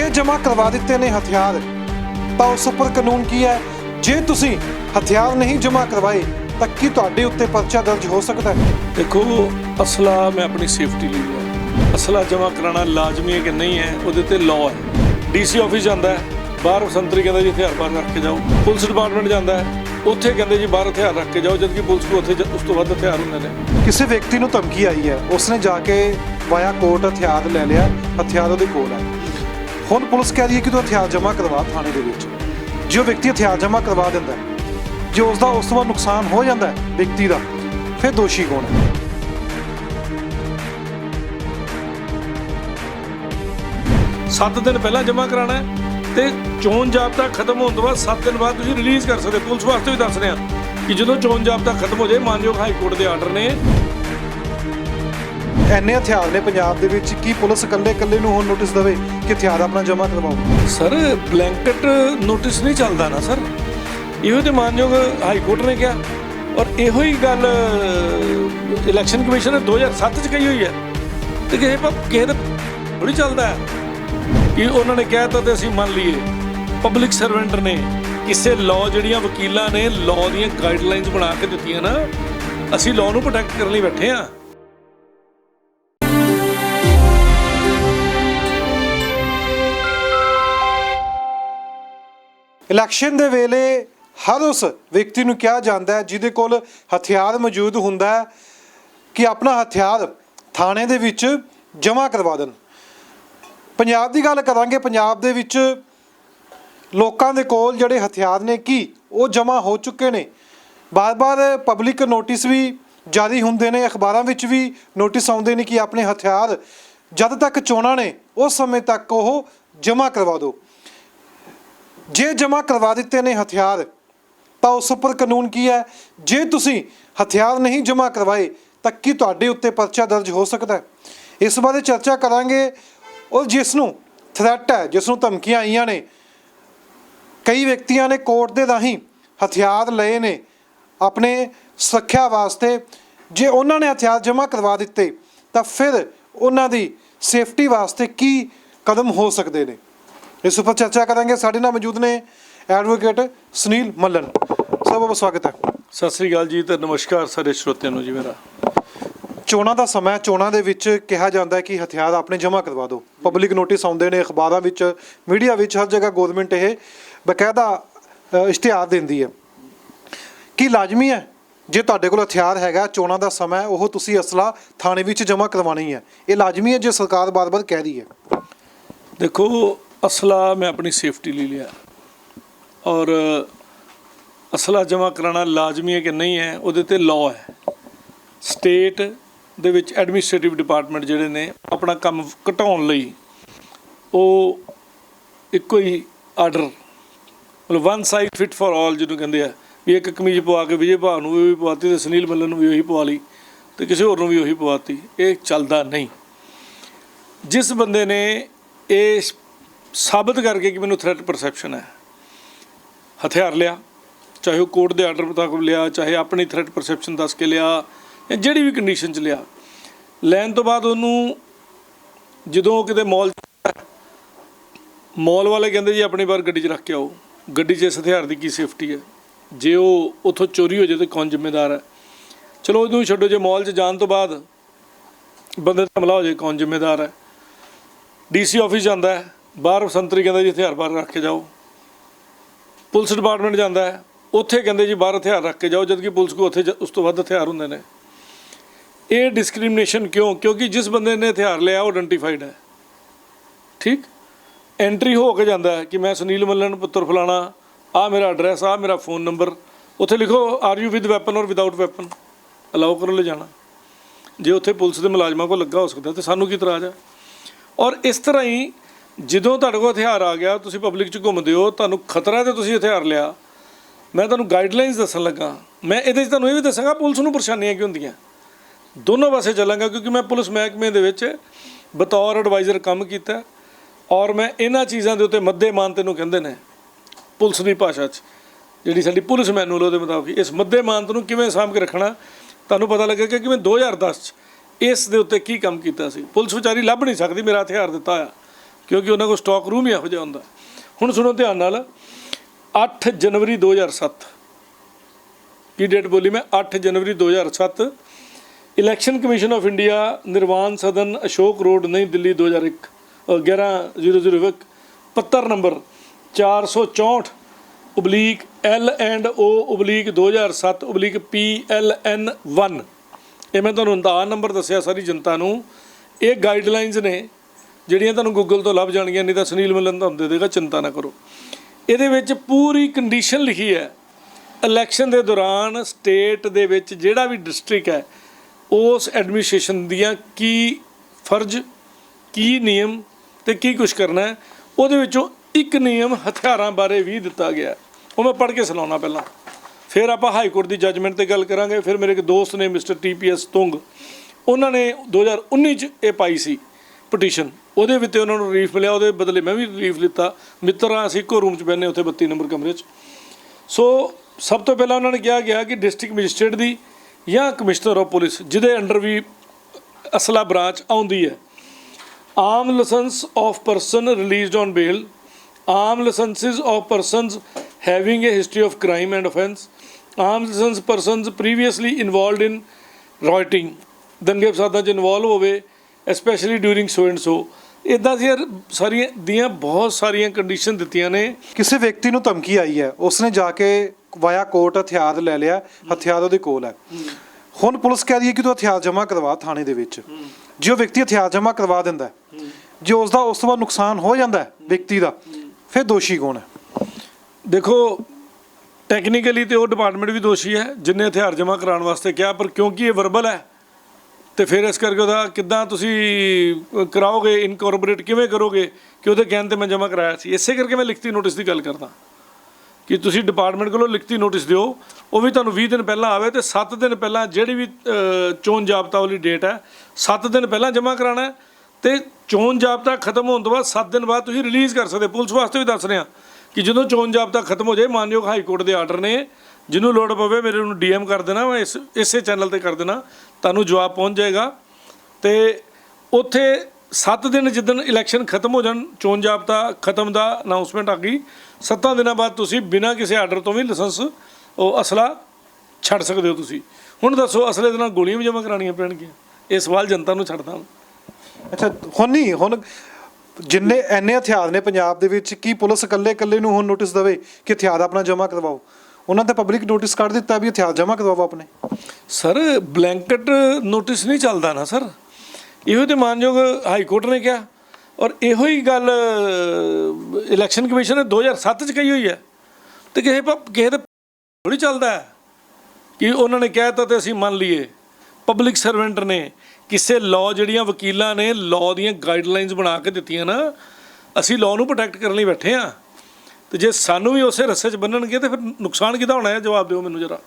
ਜੇ ਜਮ੍ਹਾਂ ਕਰਵਾ ਦਿੱਤੇ ਨੇ ਹਥਿਆਰ ਤਾਂ ਉਸ ਉੱਪਰ ਕਾਨੂੰਨ ਕੀ ਹੈ? ਜੇ ਤੁਸੀਂ ਹਥਿਆਰ ਨਹੀਂ ਜਮ੍ਹਾਂ ਕਰਵਾਏ ਤਾਂ ਕੀ ਤੁਹਾਡੇ ਉੱਤੇ ਪਰਚਾ ਦਰਜ ਹੋ ਸਕਦਾ ਹੈ? ਦੇਖੋ ਅਸਲਾ ਮੈਂ ਆਪਣੀ ਸੇਫਟੀ ਲਈ ਲਿਆ। ਅਸਲਾ ਜਮ੍ਹਾਂ ਕਰਾਉਣਾ ਲਾਜ਼ਮੀ ਹੈ ਕਿ ਨਹੀਂ ਹੈ ਉਹਦੇ ਤੇ ਲਾਅ ਹੈ। ਡੀਸੀ ਆਫਿਸ ਜਾਂਦਾ ਹੈ ਬਾਹਰ ਸੰਤਰੀ ਕਹਿੰਦਾ ਜੀ ਹਥਿਆਰ ਬਾਹਰ ਰੱਖ ਕੇ ਜਾਓ। ਪੁਲਿਸ ਡਿਪਾਰਟਮੈਂਟ ਜਾਂਦਾ ਹੈ ਉੱਥੇ ਕਹਿੰਦੇ ਜੀ ਬਾਹਰ ਹਥਿਆਰ ਰੱਖ ਕੇ ਜਾਓ ਜਦਕਿ ਪੁਲਿਸ ਕੋਲ ਉੱਥੇ ਉਸ ਤੋਂ ਵੱਧ ਹਥਿਆਰ ਹੁੰਦੇ ਨੇ। ਕਿਸੇ ਵਿਅਕਤੀ ਨੂੰ ਧਮਕੀ ਆਈ ਹੈ ਉਸਨੇ ਜਾ ਕੇ ਵਾਇਆ ਕੋਰਟ ਹਥਿਆਰ ਲੈ ਲਿਆ ਹਥਿਆਰ ਉਹਦੇ ਕੋਲ ਹੈ। ਹੁਣ ਪੁਲਿਸ ਕਹਿ ਰਹੀ ਹੈ ਕਿ ਤੂੰ ਹਥਿਆਰ ਜਮ੍ਹਾਂ ਕਰਵਾ ਥਾਣੇ ਦੇ ਵਿੱਚ। ਜੇ ਉਹ ਵਿਅਕਤੀ ਹਥਿਆਰ ਜਮ੍ਹਾਂ ਕਰਵਾ ਦਿੰਦਾ ਜੇ ਉਸ ਦਾ ਉਸ ਤੋਂ ਬਾਅਦ ਨੁਕਸਾਨ ਹੋ ਜਾਂਦਾ ਹੈ, ਵਿਅਕਤੀ ਦਾ, ਫਿਰ ਦੋਸ਼ੀ ਕੌਣ ਹੈ? ਸੱਤ ਦਿਨ ਪਹਿਲਾਂ ਜਮ੍ਹਾਂ ਕਰਾਉਣਾ ਹੈ ਤੇ ਚੋਣ ਜਾਬਤਾ ਖਤਮ ਹੋਣ ਤੋਂ ਬਾਅਦ 7 ਦਿਨ ਬਾਅਦ ਤੁਸੀਂ ਰਿਲੀਜ਼ ਕਰ ਸਕਦੇ ਪੁਲਿਸ ਵਾਸਤੇ ਵੀ ਦੱਸ ਰਿਹਾ ਕਿ ਜਦੋਂ ਚੋਣ ਜਾਬਤਾ ਖਤਮ ਹੋ ਜਾਏ, ਮਾਨਯੋਗ ਹਾਈ ਕੋਰਟ ਦੇ ਆਰਡਰ ਨੇ ਐਨੇ ਹਥਿਆਰ ਨੇ ਪੰਜਾਬ ਦੇ ਵਿੱਚ ਕੀ ਪੁਲਿਸ ਇਕੱਲੇ ਇਕੱਲੇ ਨੂੰ ਹੁਣ ਨੋਟਿਸ ਦੇਵੇ ਕਿ ਹਥਿਆਰ ਆਪਣਾ ਜਮ੍ਹਾਂ ਕਰਵਾਓ। ਸਰ ਬਲੈਂਕਟ ਨੋਟਿਸ ਨਹੀਂ ਚੱਲਦਾ ਨਾ, ਸਰ। ਇਹੋ ਤੇ ਮਾਨਯੋਗ ਹਾਈ ਕੋਰਟ ਨੇ ਕਿਹਾ। ਔਰ ਇਹੋ ਹੀ ਗੱਲ ਇਲੈਕਸ਼ਨ ਕਮਿਸ਼ਨ ਨੇ 2007 ਚ ਕਹੀ ਹੋਈ ਹੈ। ਤੇ ਕਿਸੇ ਪਰ ਕਿਸੇ ਦਾ ਥੋੜੀ ਚੱਲਦਾ ਕਿ ਉਹਨਾਂ ਨੇ ਕਿਹਾ ਤਾਂ ਤੇ ਅਸੀਂ ਮੰਨ ਲਈਏ ਪਬਲਿਕ ਸਰਵੈਂਟ ਨੇ ਕਿਸੇ ਲਾਅ ਜਿਹੜੀਆਂ ਵਕੀਲਾਂ ਨੇ ਲਾਅ ਦੀਆਂ ਗਾਈਡਲਾਈਨਸ ਬਣਾ ਕੇ ਦਿੱਤੀਆਂ ਨਾ, ਅਸੀਂ ਲਾਅ ਨੂੰ ਪ੍ਰੋਟੈਕਟ ਕਰਨ ਲਈ ਬੈਠੇ ਆ ਇਲੈਕਸ਼ਨ ਦੇ ਵੇਲੇ ਹਰ ਉਸ ਵਿਅਕਤੀ ਨੂੰ ਕਿਹਾ ਜਾਂਦਾ ਹੈ ਜਿਹਦੇ ਕੋਲ ਹਥਿਆਰ ਮੌਜੂਦ ਹੁੰਦਾ ਹੈ ਕਿ ਆਪਣਾ ਹਥਿਆਰ ਥਾਣੇ ਦੇ ਵਿੱਚ ਜਮ੍ਹਾਂ ਕਰਵਾ ਦੇਣ। ਪੰਜਾਬ ਦੀ ਗੱਲ ਕਰਾਂਗੇ, ਪੰਜਾਬ ਦੇ ਵਿੱਚ ਲੋਕਾਂ ਦੇ ਕੋਲ ਜਿਹੜੇ ਹਥਿਆਰ ਨੇ ਕੀ, ਉਹ ਜਮ੍ਹਾਂ ਹੋ ਚੁੱਕੇ ਨੇ। ਬਾਰ-ਬਾਰ ਪਬਲਿਕ ਨੋਟਿਸ ਵੀ ਜਾਰੀ ਹੁੰਦੇ ਨੇ, ਅਖਬਾਰਾਂ ਵਿੱਚ ਵੀ ਨੋਟਿਸ ਆਉਂਦੇ ਨੇ ਕਿ ਆਪਣੇ ਹਥਿਆਰ ਜਦ ਤੱਕ ਚੋਣਾਂ ਨੇ, ਉਸ ਸਮੇਂ ਤੱਕ ਉਹ ਜਮ੍ਹਾਂ ਕਰਵਾ ਦਿਓ। ਜੇ ਜਮ੍ਹਾਂ ਕਰਵਾ ਦਿੱਤੇ ਨੇ ਹਥਿਆਰ, ਤਾਂ ਉਸ ਉੱਪਰ ਕਾਨੂੰਨ ਕੀ ਹੈ? ਜੇ ਤੁਸੀਂ ਹਥਿਆਰ ਨਹੀਂ ਜਮ੍ਹਾਂ ਕਰਵਾਏ, ਤਾਂ ਕੀ ਤੁਹਾਡੇ ਉੱਤੇ ਪਰਚਾ ਦਰਜ ਹੋ ਸਕਦਾ ਹੈ? ਇਸ ਬਾਰੇ ਚਰਚਾ ਕਰਾਂਗੇ ਔਰ ਜਿਸ ਨੂੰ ਥ੍ਰੈਟ ਹੈ ਜਿਸ ਨੂੰ ਧਮਕੀਆਂ ਆਈਆਂ ਨੇ, ਕਈ ਵਿਅਕਤੀਆਂ ਨੇ ਕੋਰਟ ਦੇ ਰਾਹੀਂ ਹਥਿਆਰ ਲਏ ਨੇ ਆਪਣੇ ਸੁਰੱਖਿਆ ਵਾਸਤੇ। ਜੇ ਉਹਨਾਂ ਨੇ ਹਥਿਆਰ ਜਮ੍ਹਾਂ ਕਰਵਾ ਦਿੱਤੇ, ਤਾਂ ਫਿਰ ਉਹਨਾਂ ਦੀ ਸੇਫਟੀ ਵਾਸਤੇ ਕੀ ਕਦਮ ਹੋ ਸਕਦੇ ਨੇ? ਇਸ ਉੱਪਰ ਚਰਚਾ ਕਰਾਂਗੇ। ਸਾਡੇ ਨਾਲ ਮੌਜੂਦ ਨੇ ਐਡਵੋਕੇਟ ਸੁਨੀਲ ਮੱਲਨ। ਸਭ ਬਹੁਤ ਸਵਾਗਤ ਹੈ। ਸਤਿ ਸ੍ਰੀ ਅਕਾਲ ਜੀ ਤੇ ਨਮਸਕਾਰ ਸਾਰੇ ਸਰੋਤਿਆਂ ਨੂੰ ਜੀ ਮੇਰਾ। ਚੋਣਾਂ ਦਾ ਸਮਾਂ ਚੋਣਾਂ ਦੇ ਵਿੱਚ ਕਿਹਾ ਜਾਂਦਾ ਹੈ ਕਿ ਹਥਿਆਰ ਆਪਣੇ ਜਮ੍ਹਾਂ ਕਰਵਾ ਦਿਓ। ਪਬਲਿਕ ਨੋਟਿਸ ਆਉਂਦੇ ਨੇ ਅਖਬਾਰਾਂ ਵਿੱਚ ਮੀਡੀਆ ਵਿੱਚ ਹਰ ਜਗ੍ਹਾ ਗਵਰਨਮੈਂਟ ਇਹ ਬਕਾਇਦਾ ਇਸ਼ਤਿਹਾਰ ਦਿੰਦੀ ਹੈ। ਕੀ ਲਾਜ਼ਮੀ ਹੈ? ਜੇ ਤੁਹਾਡੇ ਕੋਲ ਹਥਿਆਰ ਹੈਗਾ ਚੋਣਾਂ ਦਾ ਸਮਾਂ ਉਹ ਤੁਸੀਂ ਅਸਲਾ ਥਾਣੇ ਵਿੱਚ ਜਮ੍ਹਾਂ ਕਰਵਾਉਣੀ ਹੈ। ਇਹ ਲਾਜ਼ਮੀ ਹੈ ਜੇ ਸਰਕਾਰ ਬਾਰ-ਬਾਰ ਕਹਿ ਰਹੀ ਹੈ? ਦੇਖੋ ਅਸਲਾ ਮੈਂ ਆਪਣੀ ਸੇਫਟੀ ਲਈ ਲਿਆ। ਔਰ ਅਸਲਾ ਜਮ੍ਹਾਂ ਕਰਾਉਣਾ ਲਾਜ਼ਮੀ ਹੈ ਕਿ ਨਹੀਂ ਹੈ, ਉਹਦੇ ਤੇ ਲਾਅ ਹੈ। ਸਟੇਟ ਦੇ ਵਿੱਚ ਐਡਮਿਨਿਸਟ੍ਰੇਟਿਵ ਡਿਪਾਰਟਮੈਂਟ ਜਿਹੜੇ ਨੇ, ਆਪਣਾ ਕੰਮ ਘਟਾਉਣ ਲਈ ਉਹ ਇੱਕੋ ਹੀ ਆਰਡਰ ਮਤਲਬ one size fit for all ਜਿਹਨੂੰ ਕਹਿੰਦੇ ਆ, ਵੀ ਇੱਕ ਕਮੀਜ਼ ਪਵਾ ਕੇ ਵਿਜੇ ਭਾਅ ਨੂੰ ਵੀ ਪਵਾਤੀ ਤੇ ਸੁਨੀਲ ਮੱਲਨ ਨੂੰ ਵੀ ਉਹੀ ਪਵਾ ਲਈ ਤੇ ਕਿਸੇ ਹੋਰ ਨੂੰ ਵੀ ਉਹੀ ਪਵਾਤੀ, ਇਹ ਚੱਲਦਾ ਨਹੀਂ। ਜਿਸ ਬੰਦੇ ਨੇ ਇਹ ਸਾਬਤ ਕਰਕੇ ਕਿ ਮੈਨੂੰ ਥ੍ਰੈਟ ਪਰਸੈਪਸ਼ਨ ਹੈ। ਹਥਿਆਰ ਲਿਆ, ਚਾਹੇ ਉਹ ਕੋਰਟ ਦੇ ਆਰਡਰ ਮੁਤਾਬਕ ਲਿਆ, ਚਾਹੇ ਆਪਣੀ ਥ੍ਰੈਟ ਪਰਸੈਪਸ਼ਨ ਦੱਸ ਕੇ ਲਿਆ, ਜਾਂ ਜਿਹੜੀ ਵੀ ਕੰਡੀਸ਼ਨ 'ਚ ਲਿਆ। ਲੈਣ ਤੋਂ ਬਾਅਦ ਉਹਨੂੰ ਜਦੋਂ ਉਹ ਕਿਤੇ ਮਾਲ ਮਾਲ ਵਾਲੇ ਕਹਿੰਦੇ ਜੀ ਆਪਣੀ ਵਾਰ ਗੱਡੀ 'ਚ ਰੱਖ ਕੇ ਆਓ। ਗੱਡੀ 'ਚ ਇਸ ਹਥਿਆਰ ਦੀ ਕੀ ਸੇਫਟੀ ਹੈ? ਜੇ ਉਹ ਉੱਥੋਂ ਚੋਰੀ ਹੋ ਜਾਵੇ ਤਾਂ ਕੌਣ ਜ਼ਿੰਮੇਦਾਰ ਹੈ? ਚਲੋ ਉਹਨੂੰ ਛੱਡੋ, ਜੇ ਮਾਲ 'ਚ ਜਾਣ ਤੋਂ ਬਾਅਦ ਬੰਦੇ ਤੇ ਹਮਲਾ ਹੋ ਜਾਏ, ਕੌਣ ਜ਼ਿੰਮੇਦਾਰ ਹੈ? ਡੀਸੀ ਆਫਿਸ ਜਾਂਦਾ ਹੈ। ਬਾਹਰ ਸੰਤਰੀ ਕਹਿੰਦਾ ਜੀ ਹਥਿਆਰ ਬਾਹਰ ਰੱਖ ਕੇ ਜਾਓ। ਪੁਲਿਸ ਡਿਪਾਰਟਮੈਂਟ ਜਾਂਦਾ ਹੈ। ਉੱਥੇ ਕਹਿੰਦੇ ਜੀ ਬਾਹਰ ਹਥਿਆਰ ਰੱਖ ਕੇ ਜਾਓ, ਜਦਕਿ ਪੁਲਿਸ ਕੋਲ ਉੱਥੇ ਜ- ਉਸ ਤੋਂ ਵੱਧ ਹਥਿਆਰ ਹੁੰਦੇ ਨੇ। ਇਹ ਡਿਸਕ੍ਰਿਮੀਨੇਸ਼ਨ ਕਿਉਂ? ਕਿਉਂਕਿ ਜਿਸ ਬੰਦੇ ਨੇ ਹਥਿਆਰ ਲਿਆ, ਉਹ ਆਇਡੈਂਟੀਫਾਈਡ ਹੈ। ਠੀਕ? ਐਂਟਰੀ ਹੋ ਕੇ ਜਾਂਦਾ ਹੈ ਕਿ ਮੈਂ ਸੁਨੀਲ ਮੱਲਨ ਪੁੱਤਰ ਫਲਾਣਾ ਆ ਮੇਰਾ ਐਡਰੈਸ ਆ ਮੇਰਾ ਫੋਨ ਨੰਬਰ ਉੱਥੇ ਲਿਖੋ are you with weapon or without weapon allow ਕਰੋ ਲੈ ਜਾਣਾ। ਜੇ ਉੱਥੇ ਪੁਲਿਸ ਦੇ ਮੁਲਾਜ਼ਮਾਂ ਕੋਲ ਲੱਗਾ ਹੋ ਸਕਦਾ ਤੇ ਸਾਨੂੰ ਕੀ ਇਤਰਾਜ਼ ਹੈ? ਔਰ ਇਸ ਤਰ੍ਹਾਂ ਹੀ ਜਦੋਂ ਤੁਹਾਡੇ ਕੋਲ ਹਥਿਆਰ ਆ ਗਿਆ, ਤੁਸੀਂ ਪਬਲਿਕ 'ਚ ਘੁੰਮਦੇ ਹੋ, ਤੁਹਾਨੂੰ ਖਤਰਾ ਤੇ ਤੁਸੀਂ ਹਥਿਆਰ ਲਿਆ। ਮੈਂ ਤੁਹਾਨੂੰ ਗਾਈਡਲਾਈਨਸ ਦੱਸਣ ਲੱਗਾ। ਮੈਂ ਇਹਦੇ 'ਚ ਤੁਹਾਨੂੰ ਇਹ ਵੀ ਦੱਸਾਂਗਾ, ਪੁਲਿਸ ਨੂੰ ਪਰੇਸ਼ਾਨੀਆਂ ਕੀ ਹੁੰਦੀਆਂ? ਦੋਨੋਂ ਪਾਸੇ ਚੱਲਾਂਗਾ, ਕਿਉਂਕਿ ਮੈਂ ਪੁਲਿਸ ਮਹਿਕਮੇ ਦੇ ਵਿੱਚ ਬਤੌਰ ਐਡਵਾਈਜ਼ਰ ਕੰਮ ਕੀਤਾ ਔਰ ਮੈਂ ਇਹਨਾਂ ਚੀਜ਼ਾਂ ਦੇ ਉੱਤੇ ਮੱਦੇ ਮਾਨਤੇ ਨੂੰ ਕਹਿੰਦੇ ਨੇ, ਪੁਲਿਸ ਦੀ ਭਾਸ਼ਾ 'ਚ। ਜਿਹੜੀ ਸਾਡੀ ਪੁਲਿਸ ਮੈਨੂਅਲ ਉਹਦੇ ਮੁਤਾਬਕ ਇਸ ਮੱਦੇ ਮਾਨਤ ਨੂੰ ਕਿਵੇਂ ਸਾਂਭ ਕੇ ਰੱਖਣਾ, ਤੁਹਾਨੂੰ ਪਤਾ ਲੱਗੇਗਾ ਕਿ ਮੈਂ 2010 'ਚ ਇਸ ਦੇ ਉੱਤੇ ਕੀ ਕੰਮ ਕੀਤਾ ਸੀ। ਪੁਲਿਸ ਵਿਚਾਰੀ ਲੱਭ ਨਹੀਂ ਸਕਦੀ, ਮੇਰਾ ਹਥਿਆਰ ਦਿੱਤਾ ਆ ਕਿਉਂਕਿ ਉਹਨਾਂ ਕੋਲ ਸਟਾਕ ਰੂਮ ਹੀ ਇਹੋ ਜਿਹਾ ਹੁੰਦਾ। ਹੁਣ ਸੁਣੋ ਧਿਆਨ ਨਾਲ 8 ਜਨਵਰੀ 2007 ਕੀ ਡੇਟ ਬੋਲੀ ਮੈਂ? 8 January 2007 election commission of India Nirvachan Sadan Ashok road Nai Delhi 2001 uh, 11001 ਪੱਤਰ number 464 oblique L and O oblique 2007 oblique P L N 1 ਇਹ ਮੈਂ ਤੁਹਾਨੂੰ ਅੰਦਾਜ਼ ਨੰਬਰ ਦੱਸਿਆ ਸਾਰੀ ਜਨਤਾ ਨੂੰ। ਇਹ ਗਾਈਡਲਾਈਨਸ ਨੇ। ਜਿਹੜੀਆਂ ਤੁਹਾਨੂੰ ਗੂਗਲ ਤੋਂ ਲੱਭ ਜਾਣਗੀਆਂ, ਨਹੀਂ ਤਾਂ ਸੁਨੀਲ ਮਿਲਨ ਤੁਹਾਨੂੰ ਦੇ ਦੇਗਾ, ਚਿੰਤਾ ਨਾ ਕਰੋ। ਇਹਦੇ ਵਿੱਚ ਪੂਰੀ ਕੰਡੀਸ਼ਨ ਲਿਖੀ ਹੈ। ਇਲੈਕਸ਼ਨ ਦੇ ਦੌਰਾਨ ਸਟੇਟ ਦੇ ਵਿੱਚ ਜਿਹੜਾ ਵੀ ਡਿਸਟ੍ਰਿਕਟ ਹੈ, ਉਸ ਐਡਮਿਨਿਸਟ੍ਰੇਸ਼ਨ ਦੀਆਂ ਕੀ ਫਰਜ਼, ਕੀ ਨਿਯਮ ਤੇ ਕੀ ਕੁਝ ਕਰਨਾ ਹੈ, ਉਹਦੇ ਵਿੱਚੋਂ ਇੱਕ ਨਿਯਮ ਹਥਿਆਰਾਂ ਬਾਰੇ ਵੀ ਦਿੱਤਾ ਗਿਆ। ਉਹ ਮੈਂ ਪੜ੍ਹ ਕੇ ਸੁਣਾਉਣਾ ਪਹਿਲਾਂ। ਫਿਰ ਆਪਾਂ ਹਾਈ ਕੋਰਟ ਦੀ ਜੱਜਮੈਂਟ ਤੇ ਗੱਲ ਕਰਾਂਗੇ। ਫਿਰ ਮੇਰੇ ਇੱਕ ਦੋਸਤ ਨੇ ਮਿਸਟਰ ਟੀਪੀਐਸ ਤੁੰਗ ਉਹਨਾਂ ਨੇ 2019 ਚ ਇਹ ਪਾਈ ਸੀ ਪਟੀਸ਼ਨ ਉਹਦੇ ਵਿੱਚ ਉਹਨਾਂ ਨੂੰ ਰਿਲੀਫ ਮਿਲਿਆ, ਉਹਦੇ ਬਦਲੇ ਮੈਂ ਵੀ ਰਿਲੀਫ ਲਿੱਤਾ। ਮਿੱਤਰਾਂ, ਅਸੀਂ ਇੱਕੋ ਰੂਮ 'ਚ ਬੈਠੇ ਉੱਥੇ 32 ਨੰਬਰ ਕਮਰੇ 'ਚ। ਸੋ ਸਭ ਤੋਂ ਪਹਿਲਾਂ ਉਹਨਾਂ ਨੇ ਕਿਹਾ ਗਿਆ ਕਿ ਡਿਸਟ੍ਰਿਕਟ ਮੈਜਿਸਟ੍ਰੇਟ ਦੀ ਜਾਂ ਕਮਿਸ਼ਨਰ ਆਫ ਪੁਲਿਸ ਜਿਹਦੇ ਅੰਡਰ ਵੀ ਅਸਲਾ ਬ੍ਰਾਂਚ ਆਉਂਦੀ ਹੈ, ਆਮ licence of person released on bail Aam ਲਾਇਸੈਂਸਿਸ of persons having a history of crime and offence Aam licence persons previously involved in writing ਦੰਗੇ ਫਸਾਦਾਂ 'ਚ ਇਨਵੋਲਵ ਹੋਵੇ especially during so and so ਇਦਾਂ ਦੀਆਂ ਸਾਰੀਆਂ ਦੀਆਂ ਬਹੁਤ ਸਾਰੀਆਂ ਕੰਡੀਸ਼ਨ ਦਿੱਤੀਆਂ ਨੇ। ਕਿਸੇ ਵਿਅਕਤੀ ਨੂੰ ਧਮਕੀ ਆਈ ਹੈ ਉਸਨੇ ਜਾ ਕੇ ਵਾਇਆ ਕੋਰਟ ਹਥਿਆਰ ਲੈ ਲਿਆ ਹਥਿਆਰ ਉਹਦੇ ਕੋਲ ਹੈ। ਹੁਣ ਪੁਲਿਸ ਕਹਿ ਰਹੀ ਹੈ ਕਿ ਤੂੰ ਹਥਿਆਰ ਜਮ੍ਹਾਂ ਕਰਵਾ ਥਾਣੇ ਦੇ ਵਿੱਚ। ਜੇ ਉਹ ਵਿਅਕਤੀ ਹਥਿਆਰ ਜਮ੍ਹਾਂ ਕਰਵਾ ਦਿੰਦਾ ਜੇ ਉਸ ਦਾ ਉਸ ਤੋਂ ਬਾਅਦ ਨੁਕਸਾਨ ਹੋ ਜਾਂਦਾ ਵਿਅਕਤੀ ਦਾ ਫਿਰ ਦੋਸ਼ੀ ਕੌਣ ਹੈ? ਦੇਖੋ ਟੈਕਨੀਕਲੀ ਤੇ ਉਹ ਡਿਪਾਰਟਮੈਂਟ ਵੀ ਦੋਸ਼ੀ ਹੈ ਜਿੰਨੇ ਹਥਿਆਰ ਜਮ੍ਹਾਂ ਕਰਾਉਣ ਵਾਸਤੇ ਕਿਹਾ ਪਰ ਕਿਉਂਕਿ ਇਹ ਵਰਬਲ ਹੈ ਤੇ ਫਿਰ ਇਸ ਕਰਕੇ ਉਹਦਾ ਕਿੱਦਾਂ ਤੁਸੀਂ ਕਰਾਓਗੇ ਇਨਕੋਰਪੋਰੇਟ ਕਿਵੇਂ ਕਰੋਗੇ ਕਿ ਉਹਦੇ ਕਹਿਣ ਤੇ ਮੈਂ ਜਮ੍ਹਾਂ ਕਰਾਇਆ ਸੀ। ਇਸੇ ਕਰਕੇ ਮੈਂ ਲਿਖਤੀ ਨੋਟਿਸ ਦੀ ਗੱਲ ਕਰਦਾ। ਕਿ ਤੁਸੀਂ ਡਿਪਾਰਟਮੈਂਟ ਕੋਲੋਂ ਲਿਖਤੀ ਨੋਟਿਸ ਦਿਓ, ਉਹ ਵੀ ਤੁਹਾਨੂੰ 20 ਦਿਨ ਪਹਿਲਾਂ ਆਵੇ ਤੇ 7 ਦਿਨ ਪਹਿਲਾਂ ਜਿਹੜੀ ਵੀ ਚੋਣ ਜਾਬਤਾ ਵਾਲੀ ਡੇਟ ਹੈ 7 ਦਿਨ ਪਹਿਲਾਂ ਜਮ੍ਹਾਂ ਕਰਾਉਣਾ ਹੈ ਤੇ ਚੋਣ ਜਾਬਤਾ ਖਤਮ ਹੋਣ ਤੋਂ ਬਾਅਦ 7 ਦਿਨ ਬਾਅਦ ਤੁਸੀਂ ਰਿਲੀਜ਼ ਕਰ ਸਕਦੇ ਪੁਲਿਸ ਵਾਸਤੇ ਵੀ ਦੱਸ ਰਿਹਾ ਕਿ ਜਦੋਂ ਚੋਣ ਜਾਬਤਾ ਖਤਮ ਹੋ ਜਾਏ, ਮਾਨਯੋਗ ਹਾਈ ਕੋਰਟ ਦੇ ਆਰਡਰ ਨੇ ਜਿਹਨੂੰ ਲੋੜ ਪਵੇ ਮੇਰੇ ਨੂੰ ਡੀਐਮ ਕਰ ਦੇਣਾ, ਮੈਂ ਇਸ, ਇਸੇ ਚੈਨਲ ਤੇ ਕਰ ਦੇਣਾ, ਤੁਹਾਨੂੰ ਜਵਾਬ ਪਹੁੰਚ ਜਾਏਗਾ। ਤੇ ਉੱਥੇ 7 ਦਿਨ ਜਿੱਦਣ ਇਲੈਕਸ਼ਨ ਖਤਮ ਹੋ ਜਾਣ, ਚੋਣ ਜਾਬਤਾ ਖਤਮ ਦਾ ਅਨਾਉਂਸਮੈਂਟ ਆ ਗਈ 7 ਦਿਨਾਂ ਬਾਅਦ ਤੁਸੀਂ ਬਿਨਾਂ ਕਿਸੇ ਆਰਡਰ ਤੋਂ ਵੀ ਲਾਇਸੈਂਸ, ਉਹ ਅਸਲਾ ਛੱਡ ਸਕਦੇ ਹੋ ਤੁਸੀਂ। ਹੁਣ ਦੱਸੋ, ਅਸਲੇ ਦੇ ਨਾਲ ਗੋਲੀਆਂ ਵੀ ਜਮ੍ਹਾਂ ਕਰਾਉਣੀਆਂ ਪੈਣਗੀਆਂ, ਇਹ ਸਵਾਲ ਜਨਤਾ ਨੂੰ ਛੱਡਦਾ ਅੱਛਾ, ਹੁਣ ਨਹੀਂ, ਹੁਣ ਜਿੰਨੇ ਐਨੇ ਹਥਿਆਰ ਨੇ ਪੰਜਾਬ ਦੇ ਵਿੱਚ, ਕੀ ਪੁਲਿਸ ਇਕੱਲੇ ਇਕੱਲੇ ਨੂੰ ਹੁਣ ਨੋਟਿਸ ਦੇਵੇ ਕਿ ਹਥਿਆਰ ਆਪਣਾ ਜਮ੍ਹਾਂ ਕਰਵਾਓ? ਉਹਨਾਂ ਤੇ ਪਬਲਿਕ ਨੋਟਿਸ ਕੱਢ ਦਿੱਤਾ ਵੀ ਹਥਿਆਰ ਜਮ੍ਹਾਂ ਕਰਵਾਓ ਆਪਣੇ। ਸਰ ਬਲੈਂਕਟ ਨੋਟਿਸ ਨਹੀਂ ਚੱਲਦਾ ਨਾ, ਸਰ। ਇਹੋ ਤੇ ਮਾਨਯੋਗ ਹਾਈ ਕੋਰਟ ਨੇ ਕਿਹਾ। ਔਰ ਇਹੋ ਹੀ ਗੱਲ ਇਲੈਕਸ਼ਨ ਕਮਿਸ਼ਨ ਨੇ 2007 ਚ ਕਹੀ ਹੋਈ ਹੈ। ਤੇ ਕਿਸੇ ਪ- ਕਿਸੇ ਦੇ ਥੋੜੀ ਚੱਲਦਾ ਕਿ ਉਹਨਾਂ ਨੇ ਕਹਿਤਾ ਤੇ ਅਸੀਂ ਮੰਨ ਲਈਏ ਪਬਲਿਕ ਸਰਵੈਂਟ ਨੇ ਕਿਸੇ ਲਾਅ ਜਿਹੜੀਆਂ ਵਕੀਲਾਂ ਨੇ ਲਾਅ ਦੀਆਂ ਗਾਈਡਲਾਈਨਸ ਬਣਾ ਕੇ ਦਿੱਤੀਆਂ ਨਾ, ਅਸੀਂ ਲਾਅ ਨੂੰ ਪ੍ਰੋਟੈਕਟ ਕਰਨ ਲਈ ਬੈਠੇ ਆ ਤੇ ਜੇ ਸਾਨੂੰ ਵੀ ਉਸੇ ਰਸਤੇ 'ਚ ਬੰਨਣਗੇ ਤੇ ਫਿਰ ਨੁਕਸਾਨ ਕਿਹਦਾ ਹੋਣਾ ਹੈ? ਜਵਾਬ ਦਿਓ ਮੈਨੂੰ ਜਰਾ।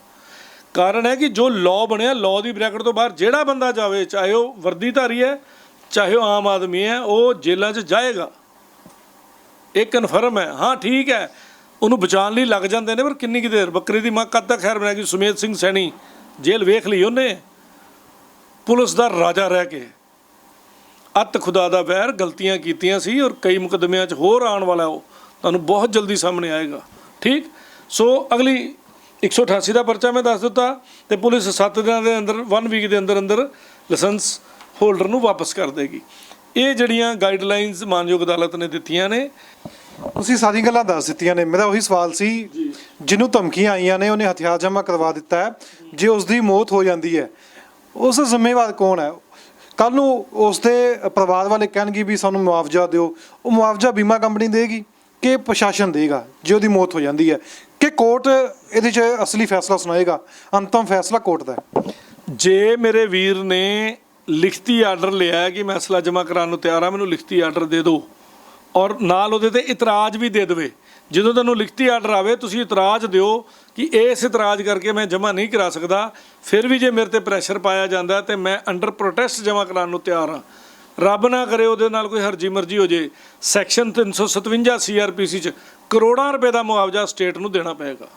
ਕਾਰਨ ਹੈ ਕਿ ਜੋ ਲਾਅ ਬਣਿਆ ਲਾਅ ਦੀ ਬ੍ਰੈਕਟ ਤੋਂ ਬਾਹਰ ਜਿਹੜਾ ਬੰਦਾ ਜਾਵੇ, ਚਾਹੇ ਉਹ ਵਰਦੀਧਾਰੀ ਹੈ, ਚਾਹੇ ਉਹ ਆਮ ਆਦਮੀ ਹੈ, ਉਹ ਜੇਲ੍ਹਾਂ 'ਚ ਜਾਏਗਾ। ਇਹ ਕਨਫਰਮ ਹੈ। ਹਾਂ, ਠੀਕ ਹੈ। ਉਹਨੂੰ ਬਚਾਉਣ ਲਈ ਲੱਗ ਜਾਂਦੇ ਨੇ, ਪਰ ਕਿੰਨੀ ਕੁ ਦੇਰ? ਬੱਕਰੀ ਦੀ ਮਾਂ ਕਦ ਤੱਕ ਖੈਰ ਬਣਾਏਗੀ? ਸੁਮੇਧ ਸਿੰਘ ਸੈਣੀ ਜੇਲ੍ਹ ਵੇਖ ਲਈ ਉਹਨੇ। ਪੁਲਿਸ ਦਾ ਰਾਜਾ ਰਹਿ ਕੇ। ਅੱਤ ਖੁਦਾ ਦਾ ਵੈਰ ਗਲਤੀਆਂ ਕੀਤੀਆਂ ਸੀ ਔਰ ਕਈ ਮੁਕੱਦਮਿਆਂ 'ਚ ਹੋਰ ਆਉਣ ਵਾਲਾ ਉਹ। ਤੁਹਾਨੂੰ ਬਹੁਤ ਜਲਦੀ ਸਾਹਮਣੇ ਆਏਗਾ। ਠੀਕ? ਸੋ ਅਗਲੀ 188 ਦਾ ਪਰਚਾ ਮੈਂ ਦੱਸ ਦਿੱਤਾ ਤੇ ਪੁਲਿਸ 7 ਦਿਨਾਂ ਦੇ ਅੰਦਰ 1 ਵੀਕ ਦੇ ਅੰਦਰ ਅੰਦਰ ਲਾਇਸੈਂਸ ਹੋਲਡਰ ਨੂੰ ਵਾਪਸ ਕਰ ਦੇਗੀ। ਇਹ ਜਿਹੜੀਆਂ ਗਾਈਡਲਾਈਨਸ ਮਾਨਯੋਗ ਅਦਾਲਤ ਨੇ ਦਿੱਤੀਆਂ ਨੇ ਤੁਸੀਂ ਸਾਰੀਆਂ ਗੱਲਾਂ ਦੱਸ ਦਿੱਤੀਆਂ ਨੇ। ਮੇਰਾ ਉਹੀ ਸਵਾਲ ਸੀ ਜਿਹਨੂੰ ਧਮਕੀਆਂ ਆਈਆਂ ਨੇ ਉਹਨੇ ਹਥਿਆਰ ਜਮ੍ਹਾਂ ਕਰਵਾ ਦਿੱਤਾ ਹੈ। ਜੇ ਉਸ ਦੀ ਮੌਤ ਹੋ ਜਾਂਦੀ ਹੈ ਉਸ ਜ਼ਿੰਮੇਵਾਰ ਕੌਣ ਹੈ? ਕੱਲ ਨੂੰ ਉਸ ਦੇ ਪਰਿਵਾਰ ਵਾਲੇ ਕਹਿਣਗੇ ਵੀ ਸਾਨੂੰ ਮੁਆਵਜ਼ਾ ਦਿਓ। ਉਹ ਮੁਆਵਜ਼ਾ ਬੀਮਾ ਕੰਪਨੀ ਦੇਗੀ। ਕਿ ਪ੍ਰਸ਼ਾਸਨ ਦੇਗਾ, ਜੇ ਉਹਦੀ ਮੌਤ ਹੋ ਜਾਂਦੀ ਹੈ। ਕਿ ਕੋਰਟ ਇਹਦੇ 'ਚ ਅਸਲੀ ਫੈਸਲਾ ਸੁਣਾਏਗਾ, ਅੰਤਮ ਫੈਸਲਾ ਕੋਰਟ ਦਾ ਹੈ। ਜੇ ਮੇਰੇ ਵੀਰ ਨੇ ਲਿਖਤੀ ਆਰਡਰ ਲਿਆ ਹੈ ਕਿ ਮੈਂ ਅਸਲਾ ਜਮ੍ਹਾਂ ਕਰਾਉਣ ਨੂੰ ਤਿਆਰ ਹਾਂ, ਮੈਨੂੰ ਲਿਖਤੀ ਆਰਡਰ ਦੇ ਦਿਓ। ਔਰ ਨਾਲ ਉਹਦੇ ਤੇ ਇਤਰਾਜ਼ ਵੀ ਦੇ ਦੇਵੇ। ਜਦੋਂ ਤੁਹਾਨੂੰ ਲਿਖਤੀ ਆਰਡਰ ਆਵੇ, ਤੁਸੀਂ ਇਤਰਾਜ਼ ਦਿਓ ਕਿ ਇਸ ਇਤਰਾਜ਼ ਕਰਕੇ ਮੈਂ ਜਮ੍ਹਾਂ ਨਹੀਂ ਕਰਾ ਸਕਦਾ। ਫਿਰ ਵੀ ਜੇ ਮੇਰੇ ਤੇ ਪ੍ਰੈਸ਼ਰ ਪਾਇਆ ਜਾਂਦਾ ਤੇ ਮੈਂ ਅੰਡਰ ਪ੍ਰੋਟੈਸਟ ਜਮ੍ਹਾਂ ਕਰਾਉਣ ਨੂੰ ਤਿਆਰ ਹਾਂ। ਰੱਬ ਨਾ ਕਰੇ ਉਹਦੇ ਨਾਲ ਕੋਈ ਹਰਜੀ ਮਰਜ਼ੀ ਹੋ ਜੇ। ਸੈਕਸ਼ਨ 357 ਸੀਆਰਪੀਸੀ ਚ ਕਰੋੜਾਂ ਰੁਪਏ ਦਾ ਮੁਆਵਜ਼ਾ ਸਟੇਟ ਨੂੰ ਦੇਣਾ ਪਏਗਾ।